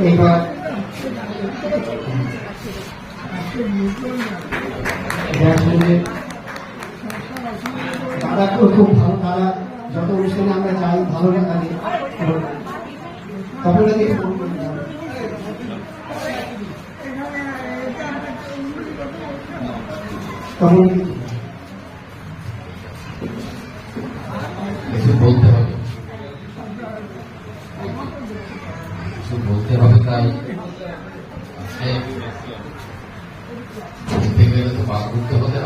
এইবার তো খুব ভালো তারা যত অনুষ্ঠানে আমরা যাই ভালো লাগে তখন তখন কিছু বলতে হবে বলতে হবে তাই। হতে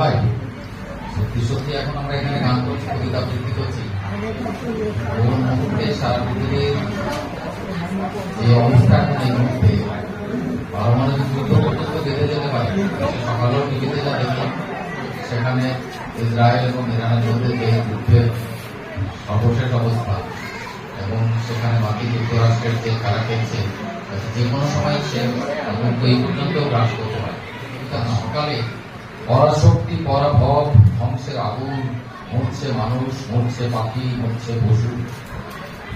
সত্যি সত্যি এখন আমরা এখানে গান করছি অবস্থা এখন এই মুহূর্তে। পর্যন্ত যেতে পারে। সেখানে ইসরায়েল এবং ইরানের মধ্যে যে যুদ্ধের সর্বশেষ অবস্থা এবং সেখানে বাকি যুক্তরাষ্ট্রের যে খেলা খেলছে যে কোনো সময় সে এই পর্যন্ত গ্রাস করতে পারে। সকালে পরাশক্তি, পরাভব ধ্বংসের আগুন, মরছে মানুষ, মরছে পাখি, মরছে পশু।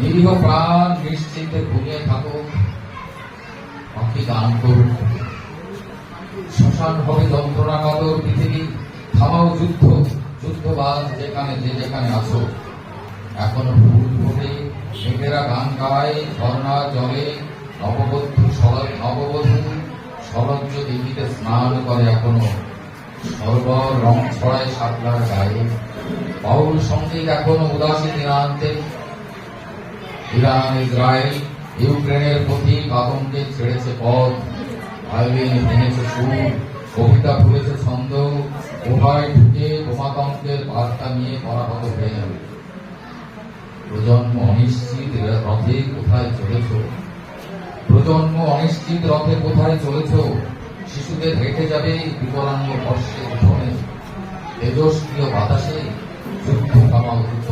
নিরীহ প্রাণ নিশ্চিন্তে ঘুমিয়ে থাকুক, পাখি গান করুক। শ্মশান হবে যন্ত্রণা কাতর পৃথিবী, থামাও যুদ্ধ, যুদ্ধবাজ যেখানে যে যেখানে আছো। এখনও গান গায়, ঝর্ণা জলে, নববধূ নববধূ শরজ্য দিঘিতে স্নান করে এখনও। রং ছড়ায় গায়ে। বাউল সংগীত এখনও উদাসী দিনান্তে ইরান, ইসরায়েল, ইউক্রেনের প্রতি আতঙ্কে ছেড়েছে পথ। ভায়োলিন ভেঙেছে সুর, কবিতা ভুলেছে ছন্দ। উভয় ঢুকে বোমাতঙ্কের বার্তা নিয়ে পরাহত হয়ে যাবে প্রজন্ম অনিশ্চিত রথে কোথায় চলেছ? প্রজন্ম অনিশ্চিত রথে কোথায় চলেছ? শিশুদের হেঁটে যাবে বিপরাঙ্গ বর্ষে উঠোনে। তেজস্ক্রিয় বাতাসে যুদ্ধ কামাল যুদ্ধ